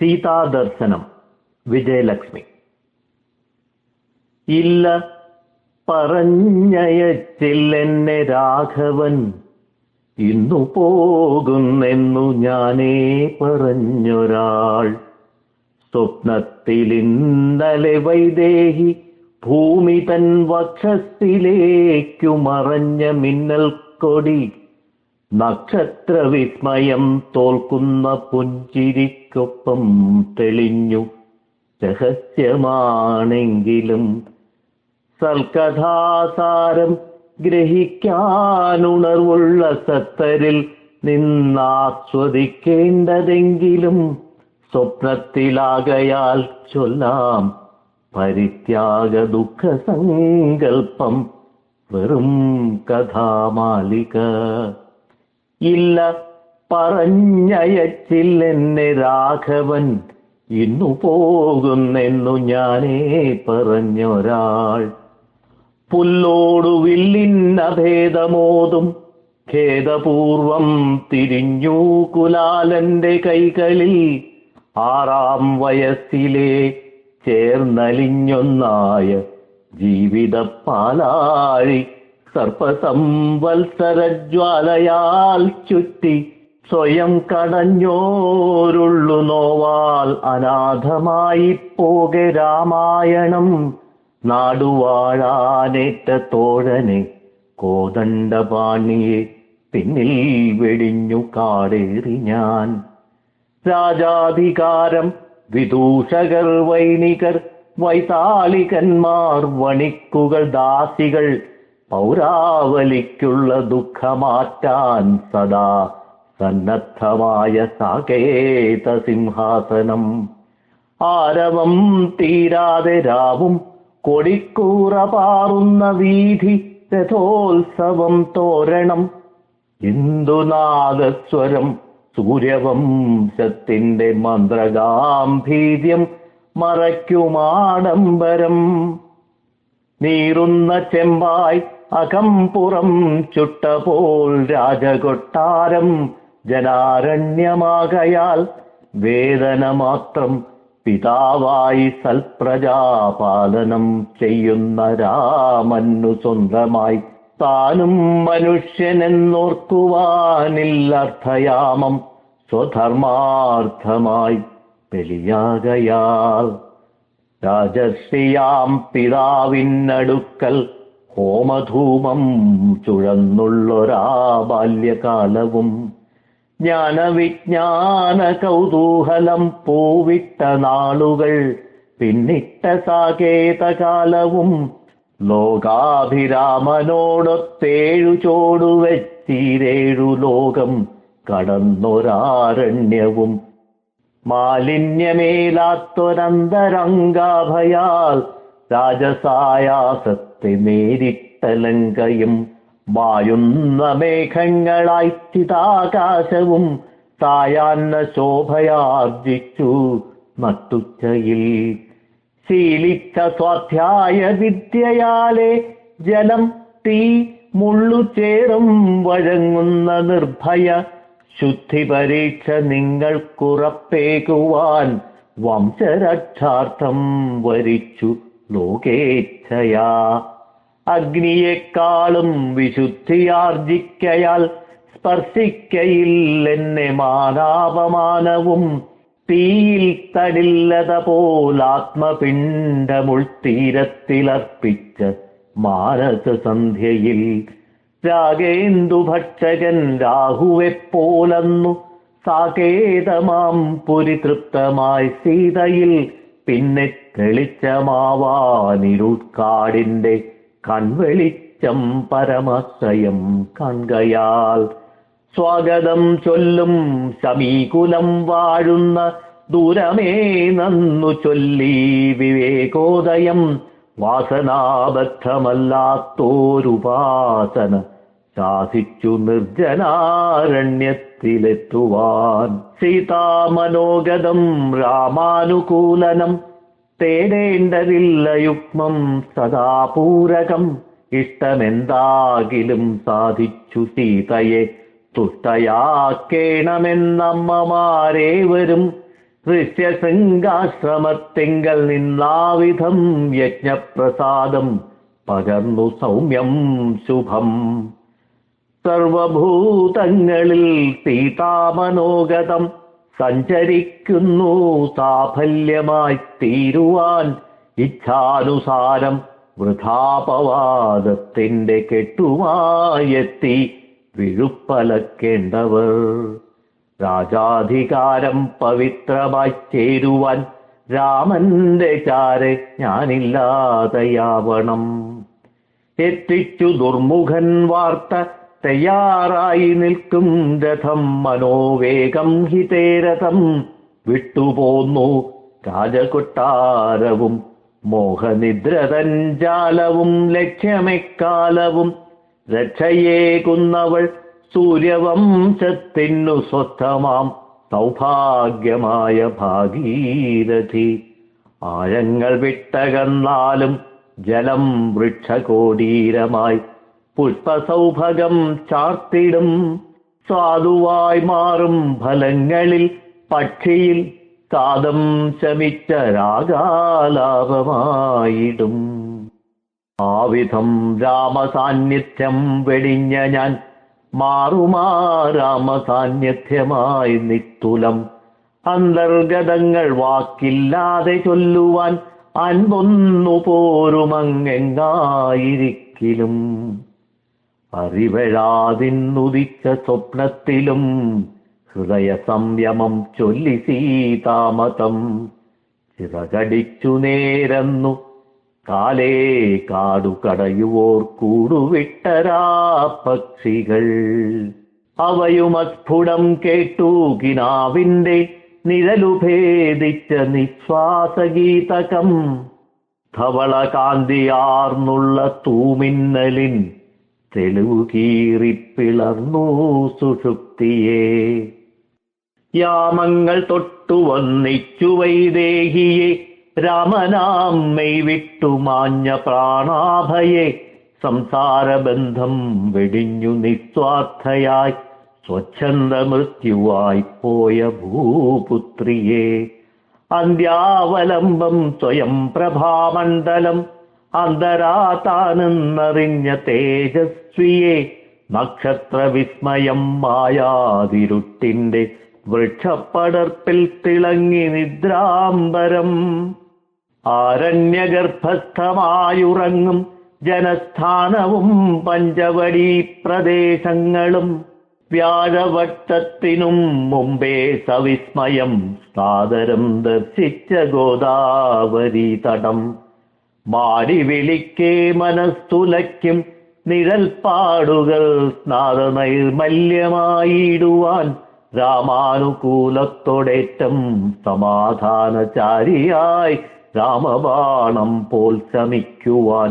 സീതാദർശനം വിജയലക്ഷ്മി. ഇല്ല പറഞ്ഞയച്ചില്ലെന്നെ രാഘവൻ. ഇന്നു പോകുന്നെന്നു ഞാനേ പറഞ്ഞൊരാൾ. സ്വപ്നത്തിൽ ഇന്നലെ വൈദേഹി ഭൂമി തൻ വക്ഷത്തിലേക്കു മറഞ്ഞ മിന്നൽ കൊടി നക്ഷത്ര വിസ്മയം തോൽക്കുന്ന പുഞ്ചിരിക്കൊപ്പം തെളിഞ്ഞു. രഹസ്യമാണെങ്കിലും സൽകഥാസാരം ഗ്രഹിക്കാനുണർവുള്ള സത്തരിൽ നിന്നാസ്വദിക്കേണ്ടതെങ്കിലും സ്വപ്നത്തിലാകയാൽ ചൊല്ലാം പരിത്യാഗ ദുഃഖ സങ്കൽപ്പം വെറും കഥാമാലിക. ഇല്ല. പറഞ്ഞയച്ചില്ലെന്നെ രാഘവൻ ഇന്നു പോകുന്നെന്നു ഞാനേ പറഞ്ഞൊരാൾ. പുല്ലോടു വില്ലിന്നഭേദമോതും ഖേദപൂർവം തിരിഞ്ഞു കുലാലന്റെ കൈകളിൽ ആറാം വയസ്സിലെ ചേർന്നലിഞ്ഞൊന്നായ ജീവിത പാലാഴി സർപ്പസംവത്സരജ്വാലയാൽ ചുറ്റി സ്വയം കടഞ്ഞോരുള്ളു നോവാൽ അനാഥമായി പോകെ രാമായണം. നാടുവാഴാനേറ്റ തോഴനെ കോദണ്ഡപാണിയെ പിന്നിൽ വെടിഞ്ഞു കാടേറി ഞാൻ. രാജാധികാരം വിദൂഷകർ വൈണികർ വൈതാളികന്മാർ വണിക്കുകൾ ദാസികൾ പൗരാവലിക്കുള്ള ദുഃഖമാറ്റാൻ സദാ സന്നദ്ധമായ സാകേത സിംഹാസനം. ആരവം തീരാതെ രാവും കൊടിക്കൂറ പാറുന്ന വീതി രഥോത്സവം തോരണം. ഇന്ദുനാദസ്വരം സൂര്യവംശത്തിന്റെ മന്ത്രഗാംഭീര്യം മറയ്ക്കുമാഡംബരം. നീറുന്ന ചെമ്പായി അകംപുറം ചുട്ടപോൽ രാജകൊട്ടാരം ജനാരണ്യമാകയാൽ വേദന മാത്രം പിതാവായി സൽപ്രജാപാലനം ചെയ്യുന്ന രാമന്നു സ്വന്തമായി താനും മനുഷ്യനെന്നോർക്കുവാനില്ലർത്ഥയാമം സ്വധർമാർത്ഥമായി ബലിയാകയാൽ. രാജശ്രീയാം പിതാവിനടുക്കൽ ഹോമധൂമം ചുഴന്നുള്ളൊരാ ബാല്യകാലവും ജ്ഞാനവിജ്ഞാന കൗതൂഹലം പൂവിട്ട നാളുകൾ പിന്നിട്ട സാകേതകാലവും ലോകാഭിരാമനോടൊത്തേഴു ചോടുവെത്തീരേഴു ലോകം കടന്നൊരാരണ്യവും. മാലിന്യമേലാത്തൊരന്തരംഗാഭയാൽ രാജസായാസത്തെ നേരിട്ട ലങ്കയും വായുന്ന മേഘങ്ങളായി ചിതാകാശവും തായാന്ന ശോഭയാർജിച്ചു നട്ടുച്ചയിൽ. ശീലിച്ച സ്വാധ്യായ വിദ്യയാലെ ജലം തീ മുള്ളു ചേറും വഴങ്ങുന്ന നിർഭയ ശുദ്ധി പരീക്ഷ നിങ്ങൾക്കുറപ്പേകുവാൻ വംശരക്ഷാർത്ഥം വരിച്ചു. ലോകേച്ഛയാ. അഗ്നിയെക്കാളും വിശുദ്ധിയാർജിക്കയാൽ സ്പർശിക്കയില്ലെന്നെ മാനാപമാനവും തീയിൽ തടില്ലത പോലാത്മപിണ്ഡമുൾത്തീരത്തിലർപ്പിച്ച മാനസസന്ധ്യയിൽ രാഗേന്ദുഭക്ഷകൻ രാഹുവെപ്പോലന്നു. സാകേതമാം പുരി തൃപ്തമായി സീതയിൽ പിന്നെ തെളിച്ചമാവാനിരുൾക്കാടിന്റെ കൺവെളിച്ചം പരമാശ്രയം കൺകയാൽ. സ്വാഗതം ചൊല്ലും സമീകുലം വാഴുന്ന ദൂരമേ നന്നു ചൊല്ലി വിവേകോദയം. വാസനാബദ്ധമല്ലാത്തോരുപാസന ശാസിച്ചു നിർജനാരണ്യത്തിലെത്തുവാൻ. സീതാമനോഗതം രാമാനുകൂലനം തേടേണ്ടതില്ല യുഗ്മം സദാപൂരകം. ഇഷ്ടമെന്താകിലും സാധിച്ചു സീതയെ തുഷ്ടയാക്കേണമെന്നമ്മമാരേവരും. ഋഷ്യശൃംഗാശ്രമത്തിങ്കൽ നിന്നാവിധം യജ്ഞപ്രസാദം പകർന്നു സൗമ്യം ശുഭം. സർവഭൂതങ്ങളിൽ സീതാമനോഗതം സഞ്ചരിക്കുന്നു സാഫല്യമായി തീരുവാൻ ഇച്ഛാനുസാരം വൃഥാപവാദത്തിന്റെ കെട്ടുമായെത്തി വിഴുപ്പലക്കേണ്ടവർ. രാജാധികാരം പവിത്രമായി ചേരുവാൻ രാമന്റെ ചാരെ ഞാനില്ലാതെയാവണം. എത്തിച്ചു ദുർമുഖൻ വാർത്ത തയ്യാറായി നിൽക്കും രഥം മനോവേഗം ഹിതേരഥം വിട്ടുപോന്നു രാജകൊട്ടാരവും മോഹനിദ്രതഞ്ചാലവും ലക്ഷ്യമെക്കാലവും. രക്ഷയേകുന്നവൾ സൂര്യവംശത്തിനു സ്വസ്ഥമാം സൗഭാഗ്യമായ ഭാഗീരഥി. ആഴങ്ങൾ വിട്ടകന്നാലും ജലം വൃക്ഷകോടീരമായി പുഷ്പസൗഭകം ചാർത്തിടും. സാധുവായി മാറും ഫലങ്ങളിൽ പക്ഷിയിൽ. സാദം ശമിച്ച രാഗാലാപമായിടും. ആവിധം രാമസാന്നിധ്യം വെടിഞ്ഞ ഞാൻ മാറുമാ രാമസാന്നിധ്യമായി നിത്തുലം. അന്തർഗതങ്ങൾ വാക്കില്ലാതെ ചൊല്ലുവാൻ അൻപൊന്നു പോരുമങ്ങെങ്ങായിരിക്കിലും. അറിവഴാതിന്നുദിച്ച സ്വപ്നത്തിലും ഹൃദയ സംയമം ചൊല്ലി സീതാമതം. ചിറകടിച്ചു നേരന്നു കാലേ കാടു കടയുവോർ കൂടുവിട്ടരാ പക്ഷികൾ അവയുമസ്ഫുടം കേട്ടു കിനാവിന്റെ നിഴലുഭേദിച്ച നിശ്വാസഗീതകം. ധവളകാന്തിയാർന്നുള്ള തൂമിന്നലിൻ തെളിവു കീറിപ്പിളർന്നു സുഷുപ്തിയെ. യാമങ്ങൾ തൊട്ടു വന്നിച്ചു വൈദേഹിയെ രാമനാമ്മൈ വിട്ടുമാഞ്ഞ പ്രാണാഭയെ. സംസാരബന്ധം വെടിഞ്ഞു നിസ്വാർത്ഥയായി സ്വച്ഛന്ദ മൃത്യുവായി പോയ ഭൂപുത്രിയെ. അന്ത്യാവലംബം സ്വയം പ്രഭാമണ്ഡലം അന്തരാതാനെന്നറിഞ്ഞ തേജസ്വിയെ നക്ഷത്ര വിസ്മയം മായാതിരുട്ടിന്റെ വൃക്ഷപ്പടർപ്പിൽ തിളങ്ങി നിദ്രാംബരം. ആരണ്യഗർഭസ്ഥമായുറങ്ങും ജനസ്ഥാനവും പഞ്ചവടി പ്രദേശങ്ങളും വ്യാഴവട്ടത്തിനും മുമ്പേ സവിസ്മയം സാദരം ദർശിച്ച ഗോദാവരി തടം മാടി വിളിക്കേ മനസ്തുലയ്ക്കും നിഴൽപ്പാടുകൾ സ്നാതനൈർമല്യമായിടുവാൻ രാമാനുകൂലത്തോടേറ്റം സമാധാനചാരിയായി രാമബാണം പോൽ ശമിക്കുവാൻ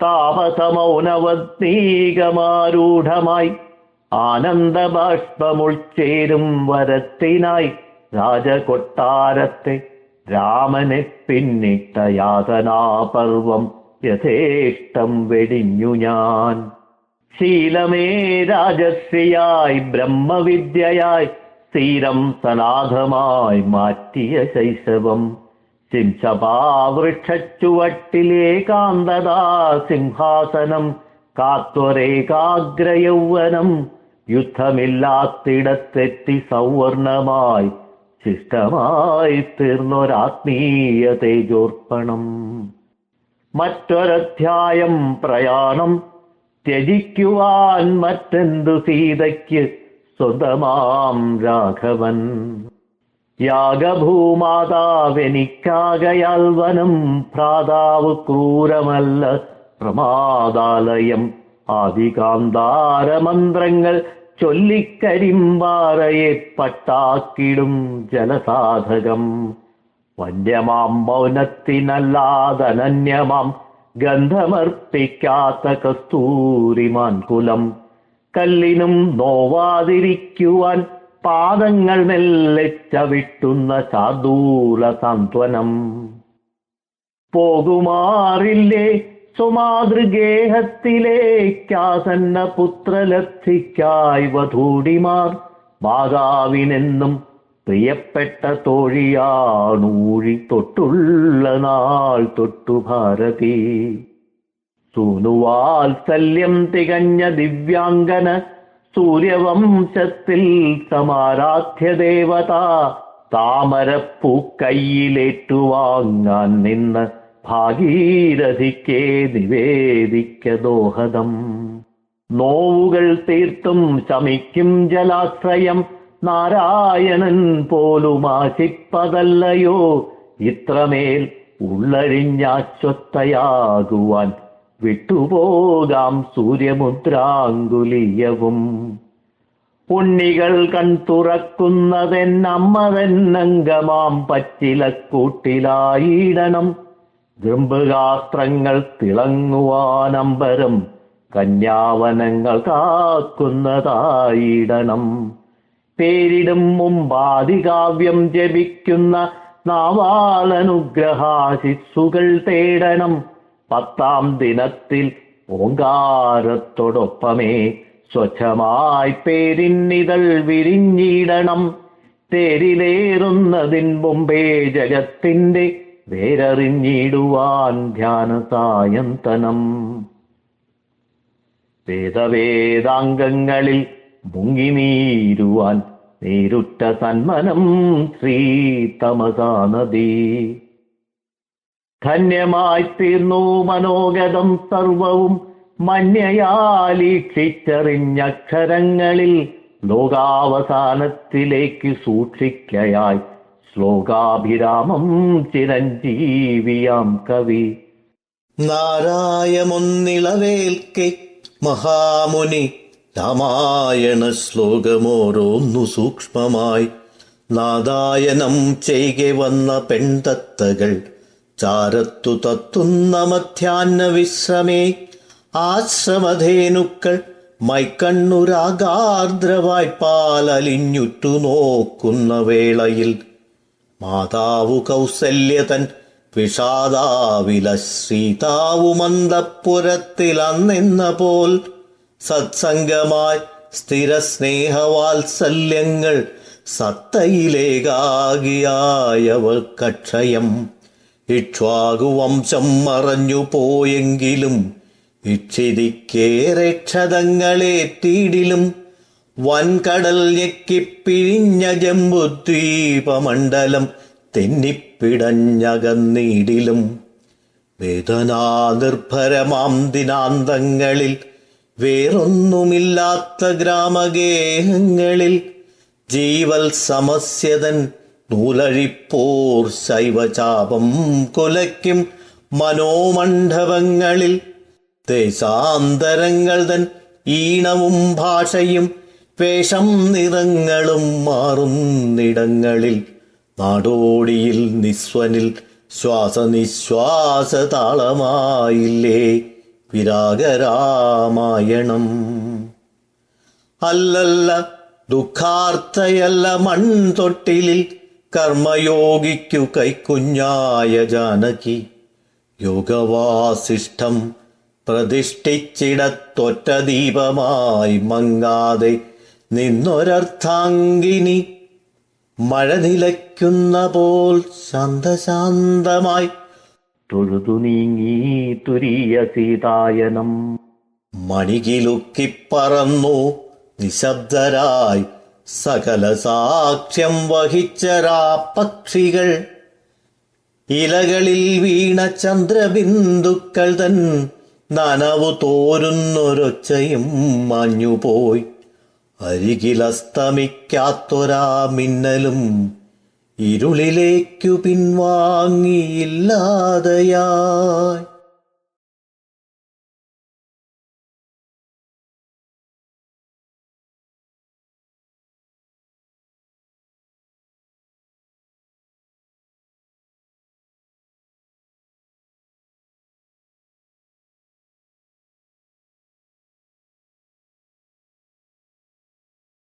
താപസമൗനവത്നീകമാരൂഢമായി ആനന്ദബാഷ്പമുൾച്ചേരും വരത്തിനായി രാജകൊട്ടാരത്തെ രാമനെ പിന്നിട്ട യാതനാപർവം യഥേഷ്ടം വെടിഞ്ഞു ഞാൻ. ശീലമേ രാജശ്രീയായി ബ്രഹ്മവിദ്യയായി സ്ഥിരം സനാഥമായി മാറ്റിയ ശൈശവം. സിംഹപാവൃക്ഷച്ചുവട്ടിലേകാന്തതാ സിംഹാസനം കാത്വരേകാഗ്രയൗവനം. യുദ്ധമില്ലാത്തിടത്തെത്തി സൗവർണമായി ശിഷ്ടമായി തീർന്നൊരാത്മീയ തേജോർപ്പണം മറ്റൊരധ്യായം പ്രയാണം. ത്യജിക്കുവാൻ മറ്റെന്തു സീതയ്ക്ക് സ്വതമാം രാഘവൻ. യാഗഭൂമാതാവെനിക്കാകയാൽ വനം ഭ്രാതാവ് ക്രൂരമല്ല പ്രമാദാലയം. ആദികാന്താരമന്ത്രങ്ങൾ ചൊല്ലിക്കരിമ്പാറയെ പട്ടാക്കിടും ജലസാധകം. വന്യമാം മൗനത്തിനല്ലാതനന്യമാം ഗന്ധമർപ്പിക്കാത്ത കസ്തൂരിമാൻ കുലം. കല്ലിനും നോവാതിരിക്കുവാൻ പാദങ്ങൾ മെല്ലെ ചവിട്ടുന്ന ചാതൂല സാന്ത്വനം പോകുമാറില്ലേ സുമാതൃഗേഹത്തിലേക്കാസന്ന പുത്രലബ്ധിക്കായി വധൂടിമാർ മാതാവിനെന്നും പ്രിയപ്പെട്ട തോഴിയാണൂഴി തൊട്ടുള്ള നാൾ തൊട്ടു ഭാരതി. സൂനുവാത്സല്യം തികഞ്ഞ ദിവ്യാംഗന സൂര്യവംശത്തിൽ സമാരാധ്യ ദേവത താമരപ്പൂ കയ്യിലേറ്റുവാങ്ങാൻ നിന്ന് ഭാഗീരഥിക്കേ നിവേദിക്ക ദോഹദം നോവുകൾ തീർത്തും ശമിക്കും ജലാശ്രയം. നാരായണൻ പോലും ആശിപ്പതല്ലയോ? ഇത്രമേൽ ഉള്ളഴിഞ്ഞാശ്വത്തയാകുവാൻ വിട്ടുപോകാം സൂര്യമുദ്രാങ്കുലീയവും. ഉണ്ണികൾ കൺ തുറക്കുന്നതെന്നമ്മതെന്നംഗമാം പച്ചിലക്കൂട്ടിലായിടണം. ഗൃംബഗാസ്ത്രങ്ങൾ തിളങ്ങുവാനമ്പരം കന്യാവനങ്ങൾ കാക്കുന്നതായിടണം. പേരിടും മുമ്പാതികാവ്യം ജപിക്കുന്ന നാവാലനുഗ്രഹാശിസുകൾ തേടണം. പത്താം ദിനത്തിൽ ഓങ്കാരത്തോടൊപ്പമേ സ്വച്ഛമായി പേരിന്നിതൾ വിരിഞ്ഞിടണം. തേരിലേറുന്നതിൻ മുമ്പേ ജഗത്തിന്റെ വേരറിഞ്ഞിടുവാൻ ധ്യാന സായന്തനം വേദവേദാംഗങ്ങളിൽ മുങ്ങിനീരുവാൻ നേരുറ്റ സന്മനം ശ്രീ തമസാ നദി ധന്യമായി തീർന്നു മനോഗതം സർവവും മന്യയാലീക്ഷിച്ചറിഞ്ഞക്ഷരങ്ങളിൽ ലോകാവസാനത്തിലേക്ക് സൂക്ഷിക്കയായി ശ്ലോകാഭിരാമം ചിരഞ്ജീവിയാം കവി. നാരായമൊന്നിളവേൽക്കെ മഹാമുനി രാമായണ ശ്ലോകമോരോന്നു സൂക്ഷ്മമായി. നാദായനം ചെയ്കെ വന്ന പെൺതത്തകൾ ചാരത്തു തത്തുന്ന മധ്യാന്ന വിശ്രമേ. ആശ്രമധേനുക്കൾ മൈക്കണ്ണുരാഗാർദ്രവായ്പാലലിഞ്ഞുറ്റു നോക്കുന്ന വേളയിൽ മാതാവു കൗസല്യതൻ വിഷാദാവില സീതാവു മന്ദപ്പുരത്തിൽ അന്നിന്ന പോൽ സത്സംഗമായി സ്ഥിര സ്നേഹവാത്സല്യങ്ങൾ സത്തയിലേകാകിയായവർക്കക്ഷയം ഇക്ഷ്വാകുവംശം മറഞ്ഞു പോയെങ്കിലും ഇക്ഷിതിക്കേറെ ക്ഷതങ്ങളേറ്റീടിലും വൻകടൽ ഞെക്കിപ്പിഴിഞ്ഞ ജമ്പുദ്വീപമണ്ഡലം തെന്നിപ്പിടഞ്ഞകന്നീടിലും വേദനാനിർഭരമാം ദിനാന്തങ്ങളിൽ വേറൊന്നുമില്ലാത്ത ഗ്രാമഗേഹങ്ങളിൽ ജീവൽ സമസ്യതൻ നൂലഴിപ്പോർ ശൈവചാപം കുലയ്ക്കും മനോമണ്ഡപങ്ങളിൽ ദേശാന്തരങ്ങൾ തൻ ഈണവും ഭാഷയും വേഷം നിറങ്ങളും മാറുന്നിടങ്ങളിൽ നാടോടിയിൽ നിസ്വനിൽ ശ്വാസനിശ്വാസ താളമായില്ലേ വിരാഗരാമായണം. അല്ലല്ല ദുഃഖാർത്ഥയല്ല മൺതൊട്ടിലിൽ. കർമ്മയോഗിക്കു കൈക്കുഞ്ഞായ ജാനകി. യോഗവാസിഷ്ഠം പ്രതിഷ്ഠിച്ചിടത്തൊറ്റ ദീപമായി മങ്ങാതെ നിന്നൊരർത്ഥാങ്കിനി മഴ നിലയ്ക്കുന്ന പോൽ ശാന്തശാന്തമായി. തൊഴുതു നീങ്ങി തുരിയ സീതായനം. മണികിലുക്കിപ്പറന്നു നിശബ്ദരായി സകല സാക്ഷ്യം വഹിച്ചരാ പക്ഷികൾ ഇലകളിൽ വീണ ചന്ദ്രബിന്ദുക്കൾ തൻ നനവു തോരുന്നൊരൊച്ചയും മാഞ്ഞുപോയി. അരികിലസ്തമിക്കാത്തൊരാ മിന്നലും ഇരുളിലേക്കു പിൻവാങ്ങിയില്ലാതെയായി.